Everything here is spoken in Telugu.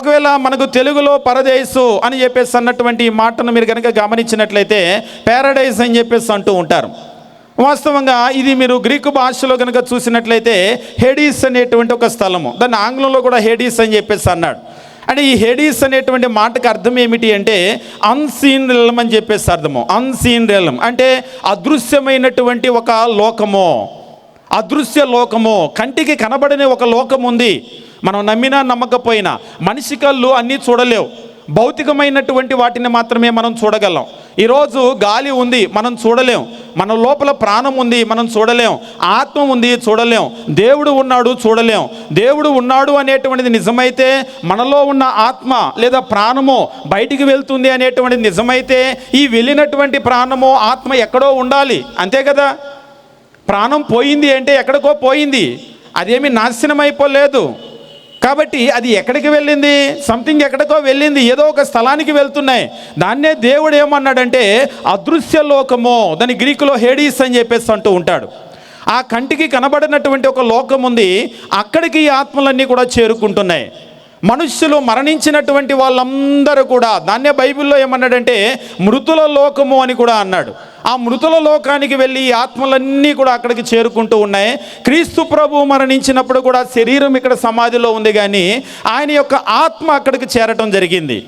ఒకవేళ మనకు తెలుగులో పరదేశు అని చెప్పేసి అన్నటువంటి ఈ మాటను మీరు కనుక గమనించినట్లయితే పారడైజ్ అని చెప్పేసి అంటూ ఉంటారు. వాస్తవంగా ఇది మీరు గ్రీకు భాషలో కనుక చూసినట్లయితే హెడీస్ అనేటువంటి ఒక స్థలము. దాన్ని ఆంగ్లంలో కూడా హెడీస్ అని చెప్పేసి అన్నాడు. అంటే ఈ హెడీస్ అనేటువంటి మాటకు అర్థం ఏమిటి అంటే అన్సీన్ రెల్మ్ అని చెప్పేసి అర్థము. అన్సీన్ రెల్మ్ అంటే అదృశ్యమైనటువంటి ఒక లోకము. అదృశ్య లోకము. కంటికి కనబడని ఒక లోకం ఉంది మనం నమ్మినా నమ్మకపోయినా మనిషి కళ్ళు అన్నీ చూడలేవు. భౌతికమైనటువంటి వాటిని మాత్రమే మనం చూడగలం. ఈరోజు గాలి ఉంది మనం చూడలేం. మన లోపల ప్రాణం ఉంది మనం చూడలేం. ఆత్మ ఉంది చూడలేం. దేవుడు ఉన్నాడు చూడలేం. దేవుడు ఉన్నాడు అనేటువంటిది నిజమైతే మనలో ఉన్న ఆత్మ లేదా ప్రాణము బయటికి వెళ్తుంది అనేటువంటిది నిజమైతే ఈ వెళ్ళినటువంటి ప్రాణము ఆత్మ ఎక్కడో ఉండాలి. అంతే కదా? ప్రాణం పోయింది అంటే ఎక్కడికో పోయింది. అదేమి నాశనం అయిపోలేదు కాబట్టి అది ఎక్కడికి వెళ్ళింది? సంథింగ్ ఎక్కడికో వెళ్ళింది. ఏదో ఒక స్థలానికి వెళ్తున్నాయి. దాన్నే దేవుడు ఏమన్నాడంటే అదృశ్య లోకము. దాని గ్రీకులో హేడీస్ అని చెప్పేసి అంటూ ఉంటాడు. ఆ కంటికి కనబడినటువంటి ఒక లోకం ఉంది. అక్కడికి ఈ ఆత్మలన్నీ కూడా చేరుకుంటున్నాయి. మనుష్యులు మరణించినటువంటి వాళ్ళందరూ కూడా దాన్నే బైబిల్లో ఏమన్నాడంటే మృతుల లోకము అని కూడా అన్నాడు. ఆ మృతుల లోకానికి వెళ్ళి ఆత్మలన్నీ కూడా అక్కడికి చేరుకుంటూ ఉన్నాయి. క్రీస్తు ప్రభు మరణించినప్పుడు కూడా శరీరం ఇక్కడ సమాధిలో ఉంది కానీ ఆయన యొక్క ఆత్మ అక్కడికి చేరటం జరిగింది.